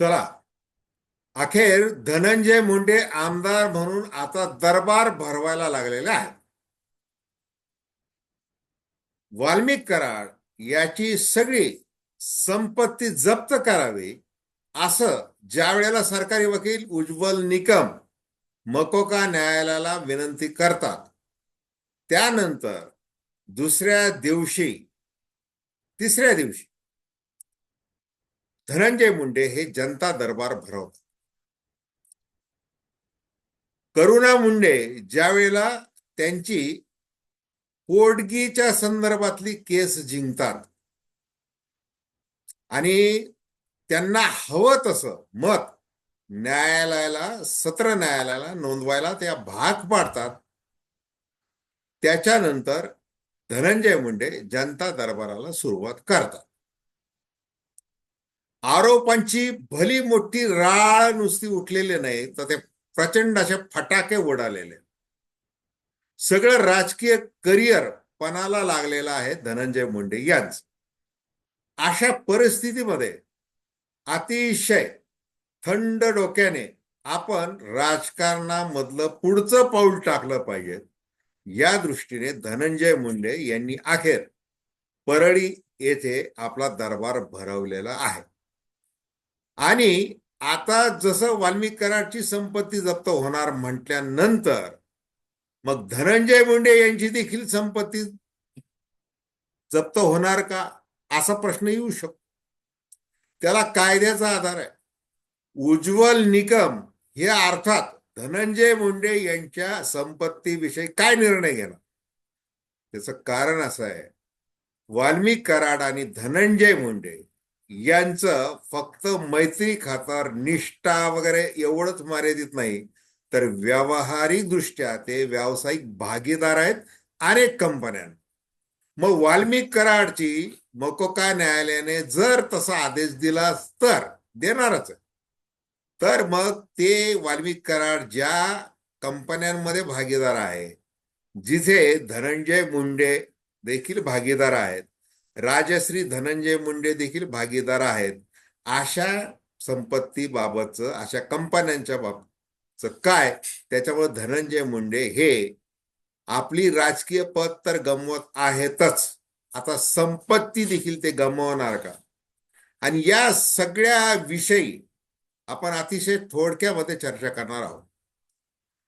चला. अखेर धनंजय मुंडे आमदार म्हणून आता दरबार भरवायला लागलेले आहेत. वाल्मिक कराड याची सगळी संपत्ती जप्त करावी असं ज्या वेळेला सरकारी वकील उज्ज्वल निकम मकोका न्यायालयाला विनंती करतात त्यानंतर दुसऱ्या दिवशी तिसऱ्या दिवशी धनंजय मुंडे हे जनता दरबार भरवतात. करुणा मुंडे ज्या वेळेला त्यांची पोटगीच्या संदर्भातली केस जिंकतात आणि त्यांना हवं तसं मत न्यायालयाला सत्र न्यायालयाला नोंदवायला त्या भाग पाडतात त्याच्यानंतर धनंजय मुंडे जनता दरबाराला सुरुवात करतात. आरोपांची भली मोठी राळ नुसती उठलेली नाही तर ते प्रचंड असे फटाके उडालेले सगळं राजकीय करिअर पणाला लागलेलं आहे धनंजय मुंडे यांच. अशा परिस्थितीमध्ये अतिशय थंड डोक्याने आपण राजकारणामधलं पुढचं पाऊल टाकलं पाहिजे. या दृष्टीने धनंजय मुंडे यांनी अखेर परळी येथे आपला दरबार भरवलेला आहे. आणि आता जसं वाल्मिक कराडची संपत्ती जप्त होणार म्हटल्यानंतर मग धनंजय मुंडे यांची देखील संपत्ती जप्त होणार का? असा प्रश्न येऊ शकतो. त्याला कायद्याचा आधार आहे. उज्ज्वल निकम हे अर्थात धनंजय मुंडे यांच्या संपत्तीविषयी काय निर्णय घेणार? त्याचं कारण असं आहे. वाल्मिक कराड आणि धनंजय मुंडे यांचं फक्त मैत्री खातर निष्ठा वगैरे एवढंच मर्यादित नाही. तर व्यावहारिक दृष्ट्या ते व्यावसायिक भागीदार आहेत अनेक कंपन्या. मग वाल्मिक कराडची मकोका न्यायालयाने जर तसा आदेश दिला तर देणारच तर मग ते वाल्मिक कराड ज्या कंपन्यांमध्ये भागीदार आहे जिथे धनंजय मुंडे देखील भागीदार आहेत राजश्री धनंजय मुंडे देखील भागीदार आहेत. अशा संपत्तीबाबतचं अशा कंपन्यांच्या बाबतचं काय? त्याच्यामुळे धनंजय मुंडे हे आपली राजकीय पद तर गमवत आहेतच. आता संपत्ती देखील ते गमवणार का? आणि या सगळ्या विषयी आपण अतिशय थोडक्यामध्ये चर्चा करणार आहोत.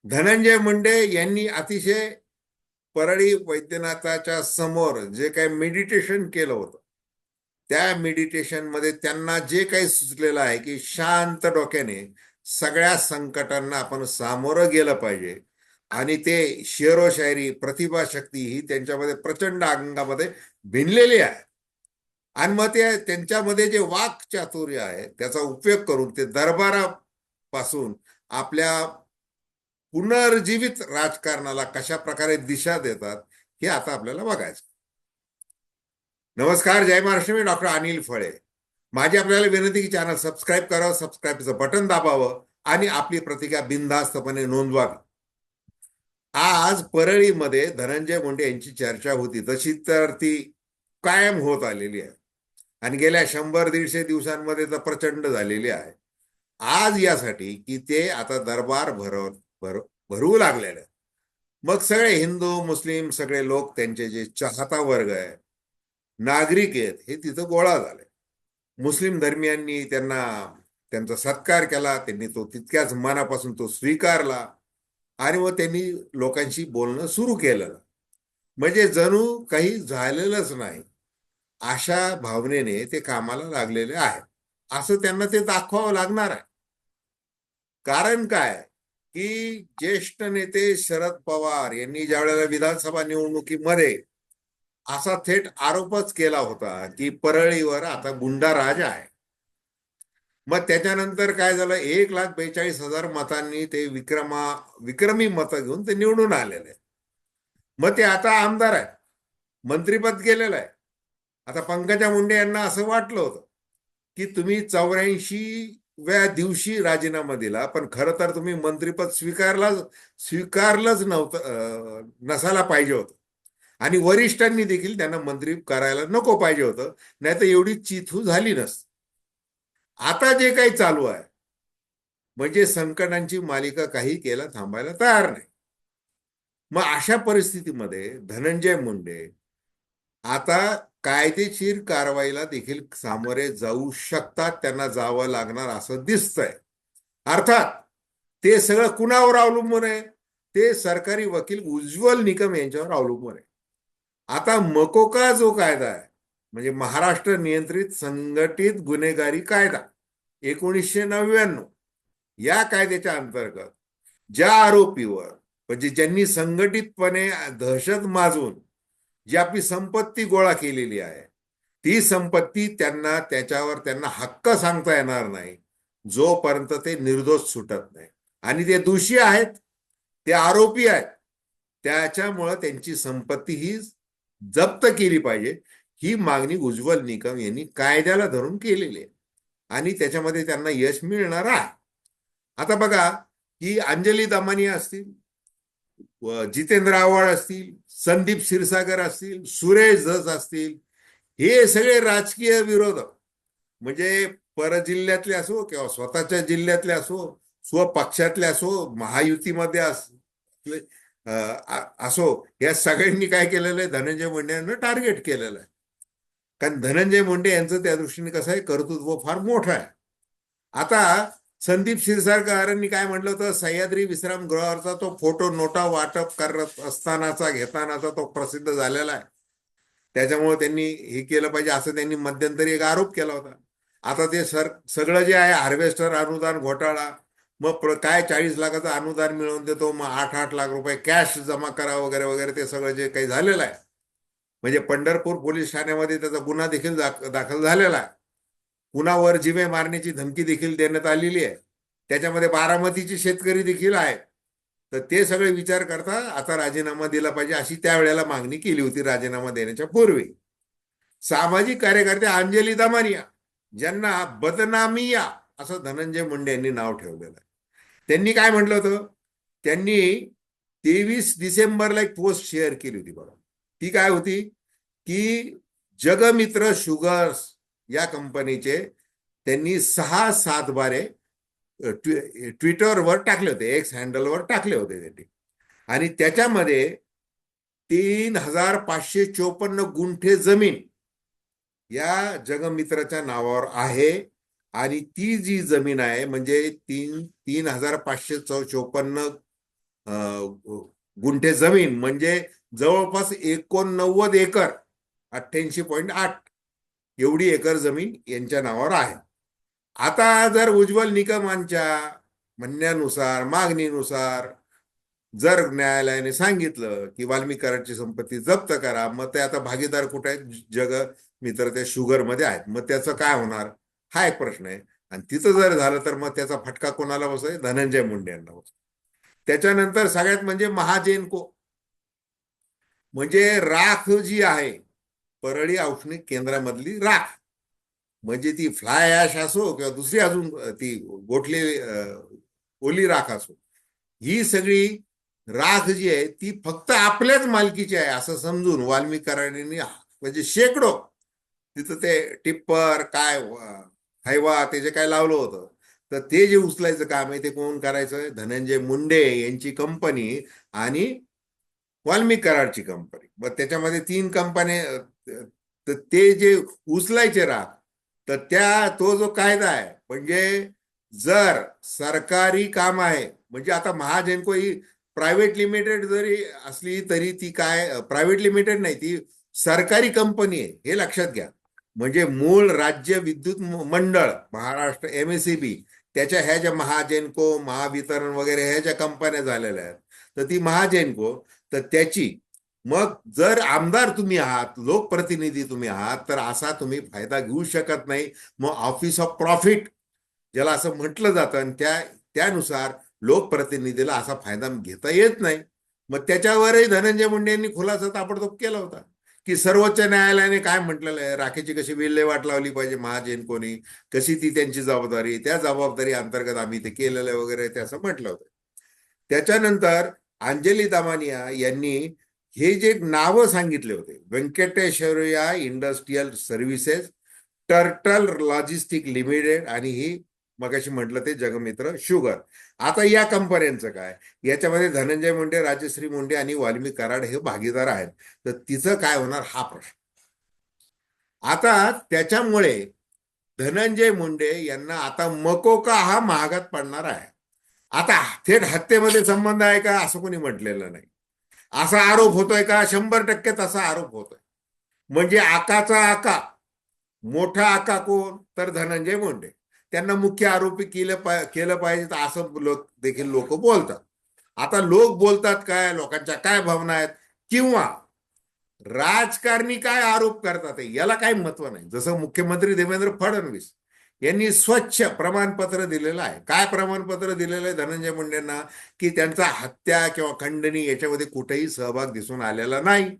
धनंजय मुंडे यांनी अतिशय परळी वैद्यनाथाच्या समोर जे काही मेडिटेशन केलं होतं त्या मेडिटेशनमध्ये त्यांना जे काही सुचलेलं आहे की शांत डोक्याने सगळ्या संकटांना आपण सामोरं गेलं पाहिजे. आणि ते शेरो शायरी प्रतिभा शक्ती ही त्यांच्यामध्ये प्रचंड अंगामध्ये भिनलेली आहे. आणि मग ते त्यांच्यामध्ये जे वाक चातुर्य आहे त्याचा उपयोग करून ते दरबारापासून आपल्या पुनर्जीवित राजकारणाला कशा प्रकारे दिशा देतात हे आता आपल्याला बघायचं. नमस्कार जय महाराष्ट्र मी डॉक्टर अनिल फळे. माझी आपल्याला विनंती की चॅनल सबस्क्राईब करावं सबस्क्राईबचं बटन दाबावं आणि आपली प्रतिक्रिया बिनधास्तपणे नोंदवावी आज परळीमध्ये धनंजय मुंडे यांची चर्चा होती. तशी तर ती कायम होत आलेली आहे. आणि गेल्या शंभर दीडशे दिवसांमध्ये तर प्रचंड झालेली आहे. आज यासाठी की ते आता दरबार भरत भर भरवू लागलेले. मग सगळे हिंदू मुस्लिम सगळे लोक त्यांचे जे चाहता वर्ग आहे नागरिक आहेत हे तिथं गोळा झाले. मुस्लिम धर्मियांनी त्यांना त्यांचा सत्कार केला त्यांनी तो तितक्याच मनापासून तो स्वीकारला आणि मग त्यांनी लोकांशी बोलणं सुरू केलं. म्हणजे जणू काही झालेलंच नाही. अशा भावनेने ते कामाला लागलेले आहे असं त्यांना ते दाखवावं लागणार आहे. कारण काय? की ज्येष्ठ नेते शरद पवार यांनी ज्या वेळेला विधानसभा निवडणुकीमध्ये असा थेट आरोपच केला होता की परळीवर आता गुंडा राज आहे. मग त्याच्यानंतर काय झालं? एक लाख बेचाळीस हजार मतांनी ते विक्रमा विक्रमी मतं घेऊन ते निवडून आलेले. मग ते आता आमदार आहे मंत्रीपद गेलेलं आहे. आता पंकजा मुंडे यांना असं वाटलं होतं की तुम्ही चौऱ्याऐंशी व्या दिवशी राजीनामा दिला पण खरं तर तुम्ही मंत्रीपद स्वीकारला स्वीकारलंच नव्हतं नसायला पाहिजे होतं. आणि वरिष्ठांनी देखील त्यांना मंत्री करायला नको पाहिजे होतं नाही तर एवढी चिथू झाली नस. आता जे काही चालू आहे म्हणजे संकटांची मालिका काही केला थांबायला तयार नाही. मग अशा परिस्थितीमध्ये धनंजय मुंडे आता कायदेशीर कारवाईला देखील सामोरे जाऊ शकतात त्यांना जावं लागणार असं दिसतंय. अर्थात ते सगळं कुणावर अवलंबून आहे? ते सरकारी वकील उज्ज्वल निकम यांच्यावर अवलंबून आहे. आता मकोका जो कायदा आहे म्हणजे महाराष्ट्र नियंत्रित संघटित गुन्हेगारी कायदा एकोणीसशे नव्याण्णव या कायद्याच्या अंतर्गत ज्या आरोपीवर म्हणजे ज्यांनी संघटितपणे दहशत माजून जी आपली संपत्ती गोळा केलेली आहे ती संपत्ती त्यांना त्याच्यावर त्यांना हक्क सांगता येणार नाही जोपर्यंत ते निर्दोष सुटत नाही. आणि ते दोषी आहेत ते आरोपी आहेत त्याच्यामुळं त्यांची संपत्ती ही जप्त केली पाहिजे. ही मागणी उज्ज्वल निकम यांनी कायद्याला धरून केलेली आहे. आणि त्याच्यामध्ये त्यांना यश मिळणार आहे. आता बघा की अंजली दमानी असतील जितेंद्र आव्हाड असतील संदीप क्षीरसागर असतील सुरेश धस असतील हे सगळे राजकीय विरोधक. म्हणजे परजिल्ह्यातले असो किंवा स्वतःच्या जिल्ह्यातले असो स्वपक्षातले असो महायुतीमध्ये असो या सगळ्यांनी काय केलेलं आहे? धनंजय मुंडे यांना टार्गेट केलेलं आहे. कारण धनंजय मुंडे यांचं त्या दृष्टीने कसं आहे? कर्तृत्व फार मोठं आहे. आता संदीप क्षीरसागरांनी काय म्हटलं होतं? सह्याद्री विश्रामगृहावरचा तो फोटो नोटा वाटप करत असतानाचा घेतानाचा तो प्रसिद्ध झालेला आहे. त्याच्यामुळे त्यांनी हे केलं पाहिजे असं त्यांनी मध्यंतरी एक आरोप केला होता. आता ते सर सगळं जे आहे हार्वेस्टर अनुदान घोटाळा मग काय चाळीस लाखाचं अनुदान मिळवून देतो मग आठ आठ लाख रुपये कॅश जमा करा वगैरे वगैरे ते सगळं जे काही झालेलं आहे. म्हणजे पंढरपूर पोलीस ठाण्यामध्ये त्याचा गुन्हा देखील दाखल झालेला आहे. कुणावर जिवे मारण्याची धमकी देखील देण्यात आलेली आहे. त्याच्यामध्ये बारामतीचे शेतकरी देखील आहेत. तर ते सगळे विचार करता आता राजीनामा दिला पाहिजे अशी त्यावेळेला मागणी केली होती राजीनामा देण्याच्या पूर्वी. सामाजिक कार्यकर्ते अंजली दमानिया ज्यांना बदनामिया असं धनंजय मुंडे यांनी नाव ठेवलेलं आहे. त्यांनी काय म्हटलं होतं? त्यांनी तेवीस डिसेंबरला एक पोस्ट शेअर केली होती बघा. ती काय होती? की जगमित्र शुगर्स या कंपनीचे त्यांनी सहा सात बारे ट्विटरवर टाकले होते एक्स हँडलवर टाकले होते त्यांनी. आणि त्याच्यामध्ये तीन हजार पाचशे चोपन्न गुंठे जमीन या जगमित्राच्या नावावर आहे. आणि ती जी जमीन आहे म्हणजे तीन तीन हजार पाचशे चौ चोपन्न गुंठे जमीन म्हणजे जवळपास एकोणनव्वद एकर अठ्ठ्याऐंशी पॉईंट आठ. एवढी एकर जमीन यांच्या नावावर आहे. आता जर उज्ज्वल निकमांच्या म्हणण्यानुसार मागणीनुसार जर न्यायालयाने सांगितलं की वाल्मिकारांची संपत्ती जप्त करा मग ते आता भागीदार कुठे आहेत? जग मित्र त्या शुगरमध्ये आहेत. मग त्याचं काय होणार? हा एक प्रश्न आहे. आणि तिथं जर झालं तर मग त्याचा फटका कोणाला बसाय धनंजय मुंडे यांना बसतो त्याच्यानंतर सगळ्यात म्हणजे महाजेनको म्हणजे राख जी आहे परळी औष्णिक केंद्रामधली राख. म्हणजे ती फ्लाय ॲश असो किंवा दुसरी अजून ती गोठली ओली राख असो. ही सगळी राख जी आहे ती फक्त आपल्याच मालकीची आहे असं समजून वाल्मिकरांनी म्हणजे शेकडो तिथं ते टिप्पर काय हैवा ते जे काय लावलं होतं तर ते जे उचलायचं काम आहे ते कोण करायचं धनंजय मुंडे यांची कंपनी आणि वाल्मिक कराडची कंपनी मग त्याच्यामध्ये तीन कंपन्या तर ते जे उचलायचे राग तर त्या तो जो कायदा आहे म्हणजे जर सरकारी काम आहे म्हणजे आता महाजेनको ही प्रायव्हेट लिमिटेड जरी असली तरी ती काय प्रायव्हेट लिमिटेड नाही ती सरकारी कंपनी आहे हे लक्षात घ्या. म्हणजे मूळ राज्य विद्युत मंडळ Maharashtra M S C B त्याच्या ह्या ज्या महाजेनको महावितरण वगैरे ह्या ज्या कंपन्या झालेल्या आहेत तर ती महाजेनको तर त्याची मग जर आमदार तुम्ही आहात लोकप्रतिनिधी तुम्ही आहात तर असा तुम्ही फायदा घेऊ शकत नाही. मग ऑफिस ऑफ प्रॉफिट ज्याला असं म्हटलं जातं आणि त्या त्यानुसार लोकप्रतिनिधीला असा फायदा घेता येत नाही. मग त्याच्यावरही धनंजय मुंडे यांनी खुलासा ताबडतोब केला होता की सर्वोच्च न्यायालयाने काय म्हटलेलं आहे? राखेची कशी विल्हेवाट लावली पाहिजे? महाजन कोणी? कशी ती त्यांची जबाबदारी त्या जबाबदारी अंतर्गत आम्ही ते केलेलं आहे वगैरे ते असं म्हटलं होतं. त्याच्यानंतर अंजली दामानिया यांनी हे जे नावं सांगितले होते Venkateshwara industrial services turtle logistic limited आणि ही मगाशी म्हटलं ते जगमित्र शुगर. आता या कंपन्यांचं काय? याच्यामध्ये धनंजय मुंडे राजश्री मुंडे आणि वाल्मी कराड हे भागीदार आहेत. तर तिचं काय होणार? हा प्रश्न. आता त्याच्यामुळे धनंजय मुंडे यांना आता मकोका हा महागात पडणार आहे. आता थेट हत्येमध्ये संबंध आहे का? असं कोणी म्हटलेलं नाही. असा आरोप होतोय का? शंभर टक्के तसा आरोप होतोय. म्हणजे आकाचा आका मोठा आका कोण? तर धनंजय मुंडे. त्यांना मुख्य आरोपी केलं केलं पाहिजे तर असं लोक देखील लोक बोलतात. आता लोक बोलतात काय? लोकांच्या काय भावना आहेत? किंवा राजकारणी काय आरोप करतात? याला काही महत्त्व नाही. जसं मुख्यमंत्री देवेंद्र फडणवीस यांनी स्वच्छ प्रमाणपत्र दिलेलं आहे. काय प्रमाणपत्र दिलेलं आहे धनंजय मुंडेंना? की त्यांचा हत्या किंवा खंडणी याच्यामध्ये कुठेही सहभाग दिसून आलेला नाही.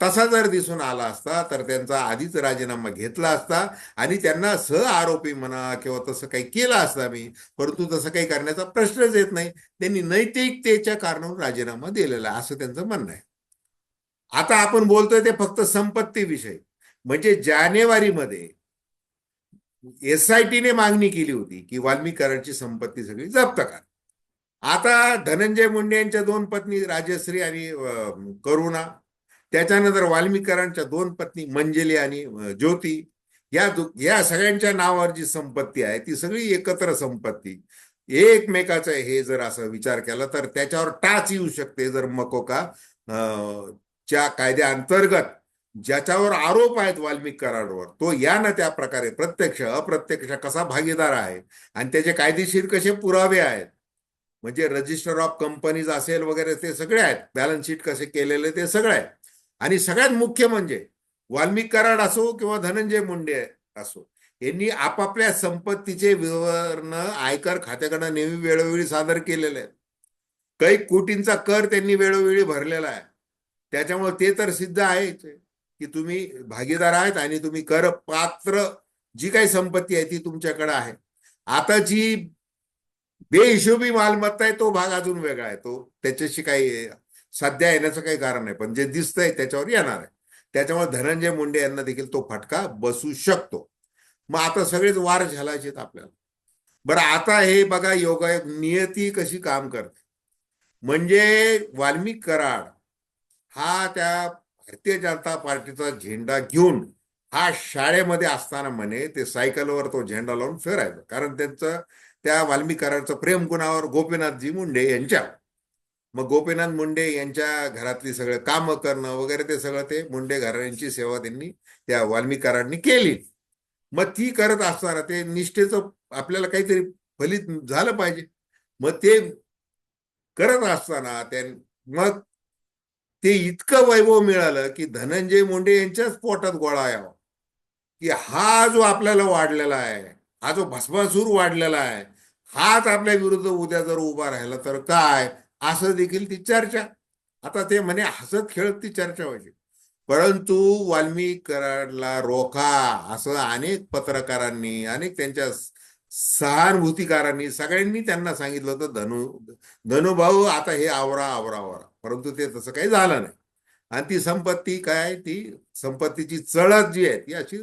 तसा जर दिसून आला असता तर त्यांचा आधीच राजीनामा घेतला असता आणि त्यांना सह आरोपी म्हणा किंवा तसं काही केलं असता मी परंतु तसं काही करण्याचा प्रश्नच येत नाही. त्यांनी नैतिकतेच्या कारणावरून राजीनामा दिलेला आहे असं त्यांचं म्हणणं आहे. आता आपण बोलतोय ते फक्त संपत्ती विषय म्हणजे जानेवारीमध्ये एस आय मागणी केली होती की वाल्मीकरांची संपत्ती सगळी जप्त करा. आता धनंजय मुंडे यांच्या दोन पत्नी राजश्री आणि करुणा त्याच्यानंतर वाल्मीकरांच्या दोन पत्नी मंजली आणि ज्योती या या सगळ्यांच्या नावावर जी संपत्ती आहे ती सगळी एकत्र संपत्ती. एकमेकाचा हे जर असं विचार केला तर त्याच्यावर टाच येऊ शकते जर मकोका च्या कायद्याअंतर्गत ज्याच्यावर आरोप आहेत वाल्मिक कराडवर तो या ना त्या प्रकारे प्रत्यक्ष अप्रत्यक्ष कसा भागीदार आहे आणि त्याचे कायदेशीर कसे पुरावे आहेत? म्हणजे रजिस्टर ऑफ कंपनीज असेल वगैरे ते सगळे आहेत बॅलन्स शीट कसे केलेले ते सगळे आहे आणि सगळ्यात मुख्य म्हणजे वाल्मिक कराड असो किंवा धनंजय मुंडे असो यांनी आपापल्या संपत्तीचे विवरण आयकर खात्याकडे नेहमी वेळोवेळी सादर केलेले आहेत. काही कोटींचा कर त्यांनी वेळोवेळी भरलेला आहे. त्याच्यामुळे ते तर सिद्ध आहे की तुम्ही भागीदार आहेत आणि तुम्ही कर पात्र जी काही संपत्ती आहे ती तुमच्याकडे आहे. आता जी बेहिशोबी मालमत्ता आहे तो भाग अजून वेगळा आहे. तो त्याच्याशी काही सध्या येण्याचं काही कारण नाही. पण जे दिसतंय त्याच्यावर येणार आहे. त्याच्यामुळे धनंजय मुंडे यांना देखील तो फटका बसू शकतो. मग आता सगळेच वार झालायचे आपल्याला. बरं आता हे बघा योगायोग नियती कशी काम करते? म्हणजे वाल्मिक कराड हा त्या भारतीय जनता पार्टीचा झेंडा घेऊन हा शाळेमध्ये असताना म्हणे ते सायकलवर तो झेंडा लावून फिरायचा. कारण त्यांचं त्या वाल्मिकारांचं प्रेम गुणावर गोपीनाथजी मुंडे यांच्या मग गोपीनाथ मुंडे यांच्या घरातली सगळं कामं करणं वगैरे ते सगळं ते मुंडे घराण्यांची सेवा त्यांनी त्या वाल्मिकारांनी केली. मग ती करत असताना ते निष्ठेचं आपल्याला काहीतरी फलित झालं पाहिजे. मग ते करत असताना त्या मग ते इतकं वैभव मिळालं की धनंजय मुंडे यांच्याच पोटात गोळा यावा. की हा जो आपल्याला वाढलेला आहे हा जो भस्मासूर वाढलेला आहे हाच आपल्या विरुद्ध उद्या जर उभा राहिला तर काय? असं देखील ती चर्चा. आता ते म्हणे हसत खेळत ती चर्चा व्हायची. परंतु वाल्मीकरांना रोखा असं अनेक पत्रकारांनी अनेक त्यांच्या सहानुभूतीकारांनी सगळ्यांनी त्यांना सांगितलं होतं धनु धनुभाऊ आता हे आवरा आवरा आवरा. परंतु ते तसं काही झालं नाही. आणि ती संपत्ती काय ती संपत्तीची चळत जी आहे ती अशी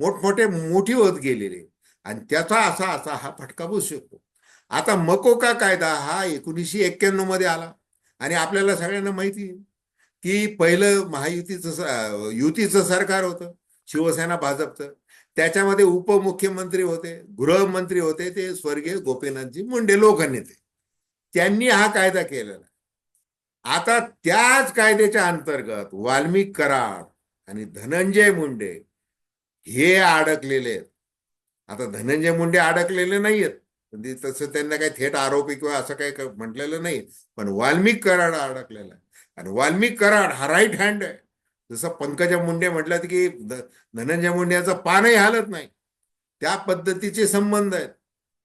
मोठमोठे मोठी होत गेलेली आणि त्याचा असा असा हा फटका बसू शकतो. आता मकोका कायदा हा एकोणीसशे एक्क्याण्णवमध्ये आला. आणि आपल्याला सगळ्यांना माहिती की पहिलं महायुतीचं युतीचं सरकार होतं शिवसेना भाजपचं. त्याच्यामध्ये उपमुख्यमंत्री होते गृहमंत्री होते ते स्वर्गीय गोपीनाथजी मुंडे लोकनेते. त्यांनी हा कायदा केलेला आता त्याच कायद्याच्या अंतर्गत वाल्मिक कराड आणि धनंजय मुंडे हे अडकलेले आहेत. आता धनंजय मुंडे अडकलेले नाहीयेत. म्हणजे तसं त्यांना काही थेट आरोपी किंवा असं काही म्हटलेलं नाही पण वाल्मिक कराड अडकलेला आहे. आणि वाल्मिक कराड हा राईट हँड आहे. जसं पंकजा मुंडे म्हटलं की धनंजय मुंडे याचं पानही हालत नाही. त्या पद्धतीचे संबंध आहेत.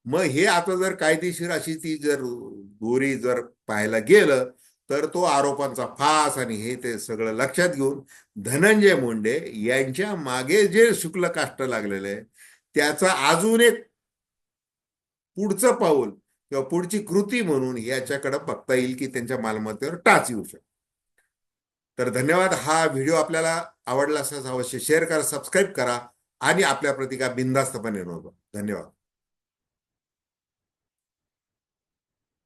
मग हे आता जर कायदेशीर अशी ती जर दोरी जर पाहायला गेलं तर तो आरोपांचा फास आणि हे ते सगळं लक्षात घेऊन धनंजय मुंडे यांच्या मागे जे शुक्ल काष्ट लागलेलं आहे त्याचा अजून एक पुढचं पाऊल किंवा पुढची कृती म्हणून याच्याकडे बघता येईल की त्यांच्या मालमत्तेवर टाच येऊ शकतो. तर धन्यवाद. हा व्हिडिओ आपल्याला आवडला असल्यास अवश्य शेअर करा सबस्क्राईब करा आणि आपल्या प्रतिका बिंदास्तपणे नोंदवा. धन्यवाद.